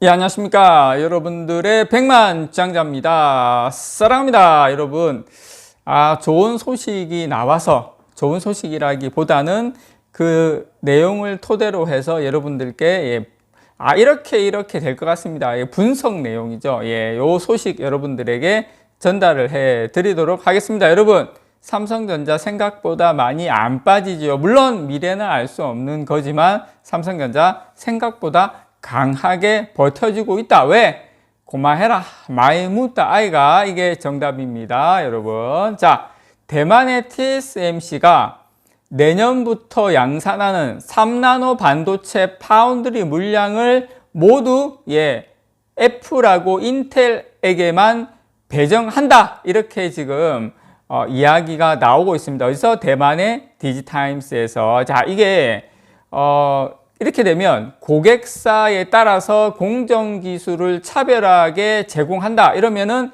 예, 안녕하십니까. 여러분들의 백만 장자입니다. 사랑합니다. 여러분. 아, 좋은 소식이 나와서 좋은 소식이라기보다는 그 내용을 토대로 해서 여러분들께 예, 아, 이렇게 이렇게 될 것 같습니다. 예, 분석 내용이죠. 예, 요 소식 여러분들에게 전달을 해 드리도록 하겠습니다. 여러분, 삼성전자 생각보다 많이 안 빠지죠. 물론 미래는 알 수 없는 거지만 삼성전자 생각보다 강하게 버텨주고 있다. 왜? 고마해라. 많이 묻다. 아이가 이게 정답입니다. 여러분. 자, 대만의 TSMC가 내년부터 양산하는 3나노 반도체 파운드리 물량을 모두 예, 애플하고 인텔에게만 배정한다. 이렇게 지금 어, 이야기가 나오고 있습니다. 그래서 대만의 디지타임스에서 자, 이게 어, 이렇게 되면 고객사에 따라서 공정 기술을 차별하게 제공한다. 이러면은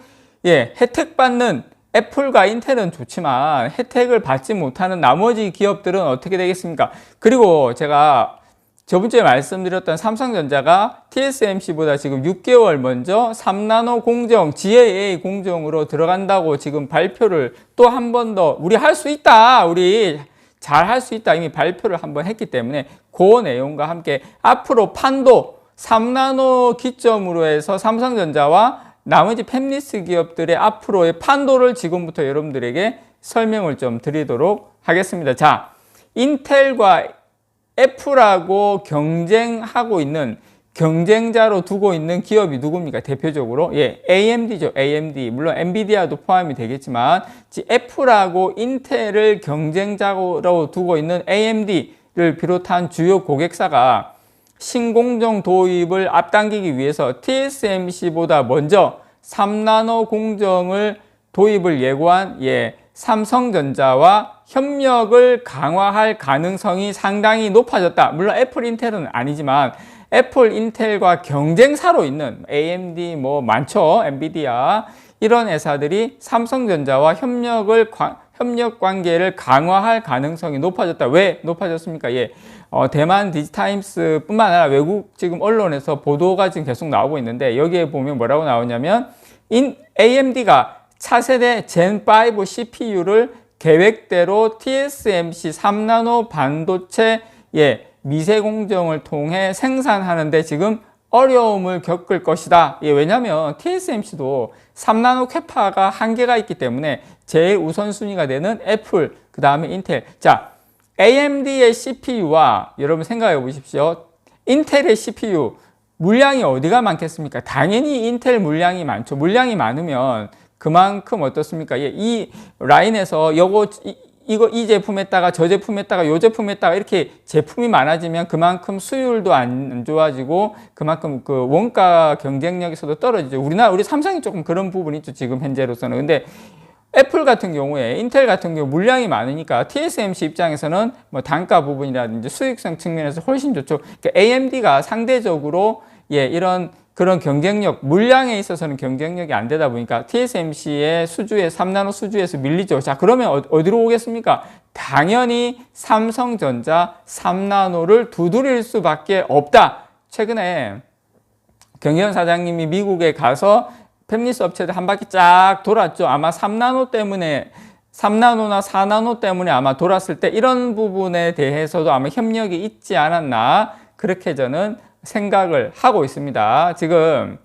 예, 혜택 받는 애플과 인텔은 좋지만 혜택을 받지 못하는 나머지 기업들은 어떻게 되겠습니까? 그리고 제가 저번 주에 말씀드렸던 삼성전자가 TSMC보다 지금 6개월 먼저 3나노 공정, GAA 공정으로 들어간다고 지금 발표를 또 한 번 더 우리 할 수 있다. 우리 잘 할 수 있다. 이미 발표를 한번 했기 때문에 그 내용과 함께 앞으로 판도 3나노 기점으로 해서 삼성전자와 나머지 팹리스 기업들의 앞으로의 판도를 지금부터 여러분들에게 설명을 좀 드리도록 하겠습니다. 자, 인텔과 애플하고 경쟁하고 있는 경쟁자로 두고 있는 기업이 누굽니까? 대표적으로 예, AMD죠. AMD. 물론 엔비디아도 포함이 되겠지만 애플하고 인텔을 경쟁자로 두고 있는 AMD를 비롯한 주요 고객사가 신공정 도입을 앞당기기 위해서 TSMC보다 먼저 3나노 공정을 도입을 예고한 예, 삼성전자와 협력을 강화할 가능성이 상당히 높아졌다. 물론 애플, 인텔은 아니지만 애플, 인텔과 경쟁사로 있는 AMD 뭐 많죠. 엔비디아 이런 회사들이 삼성전자와 협력을 협력 관계를 강화할 가능성이 높아졌다. 왜 높아졌습니까? 예. 어, 대만 디지타임스뿐만 아니라 외국 지금 언론에서 보도가 지금 계속 나오고 있는데 여기에 보면 뭐라고 나오냐면 인, AMD가 차세대 젠5 CPU를 계획대로 TSMC 3나노 반도체 예, 미세 공정을 통해 생산하는데 지금 어려움을 겪을 것이다. 예, 왜냐하면 TSMC도 3나노 캐파가 한계가 있기 때문에 제일 우선순위가 되는 애플, 그 다음에 인텔. 자, AMD의 CPU와 여러분 생각해 보십시오. 인텔의 CPU 물량이 어디가 많겠습니까? 당연히 인텔 물량이 많죠. 물량이 많으면 그만큼 어떻습니까? 예, 이 라인에서 요거 이, 이거 이 제품에다가 저 제품에다가 요 제품에다가 이렇게 제품이 많아지면 그만큼 수율도 안 좋아지고 그만큼 그 원가 경쟁력에서도 떨어지죠. 우리나라 우리 삼성이 조금 그런 부분이 있죠. 지금 현재로서는. 근데 애플 같은 경우에 인텔 같은 경우 물량이 많으니까 TSMC 입장에서는 뭐 단가 부분이라든지 수익성 측면에서 훨씬 좋죠. 그러니까 AMD가 상대적으로 예, 이런 그런 경쟁력, 물량에 있어서는 경쟁력이 안 되다 보니까 TSMC의 수주에 3나노 수주에서 밀리죠. 자, 그러면 어, 어디로 오겠습니까? 당연히 삼성전자 3나노를 두드릴 수밖에 없다. 최근에 경현 사장님이 미국에 가서 팹리스 업체들 한 바퀴 쫙 돌았죠. 아마 3나노 때문에 3나노나 4나노 때문에 아마 돌았을 때 이런 부분에 대해서도 아마 협력이 있지 않았나 그렇게 저는 생각을 하고 있습니다. 지금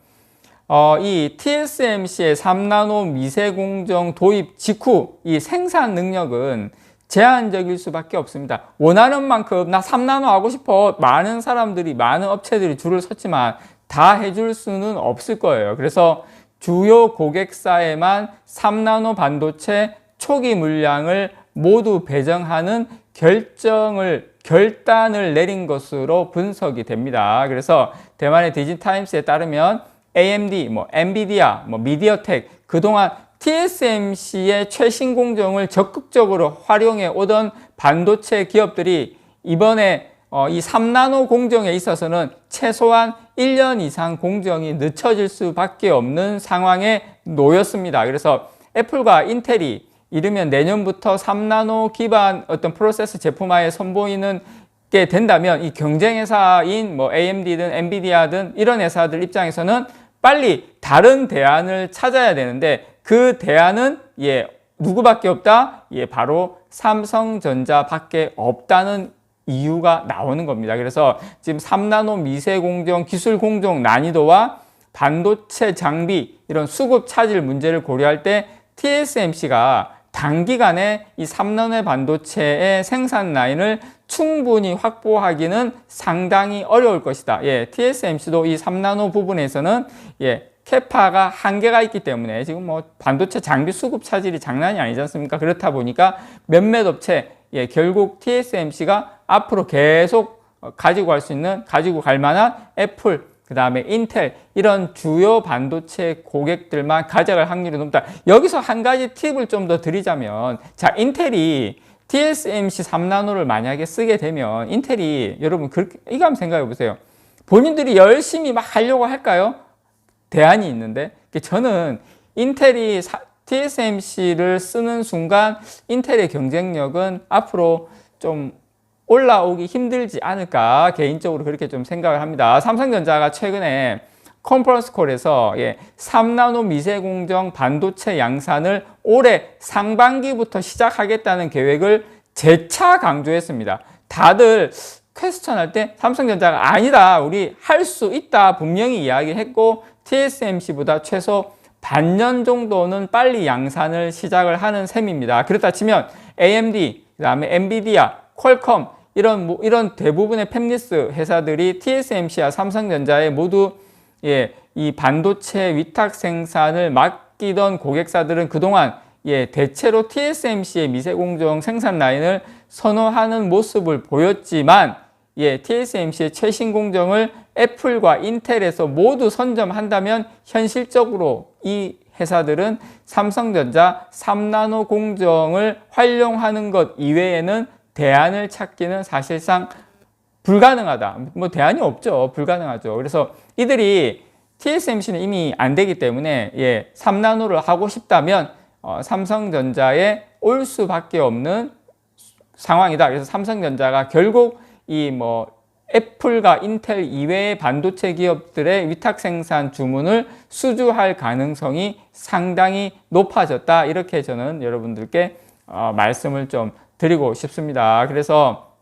어, 이 TSMC의 3나노 미세 공정 도입 직후 이 생산 능력은 제한적일 수밖에 없습니다. 원하는 만큼 나 3나노 하고 싶어 많은 사람들이 많은 업체들이 줄을 섰지만 다 해줄 수는 없을 거예요. 그래서 주요 고객사에만 3나노 반도체 초기 물량을 모두 배정하는 결정을 결단을 내린 것으로 분석이 됩니다. 그래서 대만의 디지타임스에 따르면 AMD, 뭐 엔비디아, 뭐 미디어텍 그동안 TSMC의 최신 공정을 적극적으로 활용해 오던 반도체 기업들이 이번에 어, 이 3나노 공정에 있어서는 최소한 1년 이상 공정이 늦춰질 수밖에 없는 상황에 놓였습니다. 그래서 애플과 인텔이 이르면 내년부터 3나노 기반 어떤 프로세스 제품화에 선보이는 게 된다면 이 경쟁 회사인 뭐 AMD든 엔비디아든 이런 회사들 입장에서는 빨리 다른 대안을 찾아야 되는데 그 대안은 예 누구밖에 없다? 예 바로 삼성전자밖에 없다는 이유가 나오는 겁니다. 그래서 지금 3나노 미세 공정 기술 공정 난이도와 반도체 장비 이런 수급 차질 문제를 고려할 때 TSMC가 단기간에 이 3나노 반도체의 생산 라인을 충분히 확보하기는 상당히 어려울 것이다. 예, TSMC도 이 3나노 부분에서는 예, 캐파가 한계가 있기 때문에 지금 뭐 반도체 장비 수급 차질이 장난이 아니지 않습니까? 그렇다 보니까 몇몇 업체 예, 결국 TSMC가 앞으로 계속 가지고 갈 수 있는 가지고 갈 만한 애플 그 다음에 인텔 이런 주요 반도체 고객들만 가져갈 확률이 높다. 여기서 한 가지 팁을 좀 더 드리자면 자 인텔이 TSMC 3나노를 만약에 쓰게 되면 인텔이 여러분 그렇게 이거 한번 생각해 보세요. 본인들이 열심히 막 하려고 할까요? 대안이 있는데 저는 인텔이 TSMC를 쓰는 순간 인텔의 경쟁력은 앞으로 좀 올라오기 힘들지 않을까 개인적으로 그렇게 좀 생각을 합니다. 삼성전자가 최근에 컨퍼런스 콜에서 예, 3나노 미세공정 반도체 양산을 올해 상반기부터 시작하겠다는 계획을 재차 강조했습니다. 다들 퀘스천 할 때 삼성전자가 아니다. 우리 할 수 있다. 분명히 이야기했고 TSMC보다 최소 반년 정도는 빨리 양산을 시작을 하는 셈입니다. 그렇다 치면 AMD, 그 다음에 엔비디아, 퀄컴 이런 뭐 이런 대부분의 팹리스 회사들이 TSMC와 삼성전자에 모두 예, 이 반도체 위탁 생산을 맡기던 고객사들은 그동안 예, 대체로 TSMC의 미세 공정 생산 라인을 선호하는 모습을 보였지만 예, TSMC의 최신 공정을 애플과 인텔에서 모두 선점한다면 현실적으로 이 회사들은 삼성전자 3나노 공정을 활용하는 것 이외에는 대안을 찾기는 사실상 불가능하다. 뭐 대안이 없죠. 불가능하죠. 그래서 이들이 TSMC는 이미 안 되기 때문에 예, 3나노를 하고 싶다면 어, 삼성전자에 올 수밖에 없는 상황이다. 그래서 삼성전자가 결국 이 뭐 애플과 인텔 이외의 반도체 기업들의 위탁 생산 주문을 수주할 가능성이 상당히 높아졌다. 이렇게 저는 여러분들께 어, 말씀을 좀 드리고 싶습니다. 그래서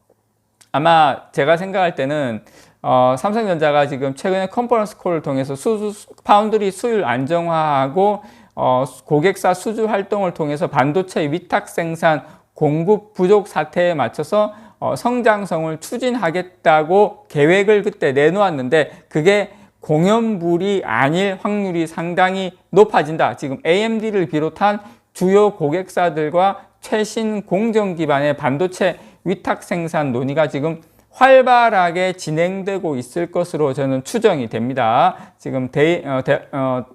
아마 제가 생각할 때는 어, 삼성전자가 지금 최근에 컨퍼런스 콜을 통해서 수주, 파운드리 수율 안정화하고 어, 고객사 수주 활동을 통해서 반도체 위탁 생산 공급 부족 사태에 맞춰서 어, 성장성을 추진하겠다고 계획을 그때 내놓았는데 그게 공연불이 아닐 확률이 상당히 높아진다. 지금 AMD를 비롯한 주요 고객사들과 최신 공정 기반의 반도체 위탁 생산 논의가 지금 활발하게 진행되고 있을 것으로 저는 추정이 됩니다. 지금 대, 어, 대, 어,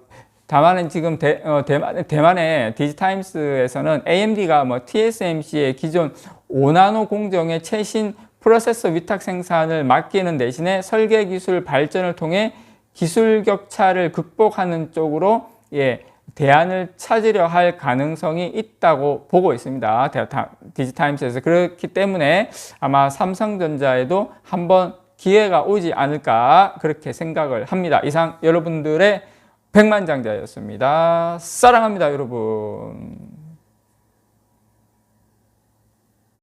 다만은 지금 대, 어, 대만, 대만의 디지타임스에서는 AMD가 뭐 TSMC의 기존 5나노 공정의 최신 프로세서 위탁 생산을 맡기는 대신에 설계 기술 발전을 통해 기술 격차를 극복하는 쪽으로 예, 대안을 찾으려 할 가능성이 있다고 보고 있습니다. 디지타임스에서 그렇기 때문에 아마 삼성전자에도 한번 기회가 오지 않을까 그렇게 생각을 합니다. 이상 여러분들의 백만장자였습니다. 사랑합니다, 여러분.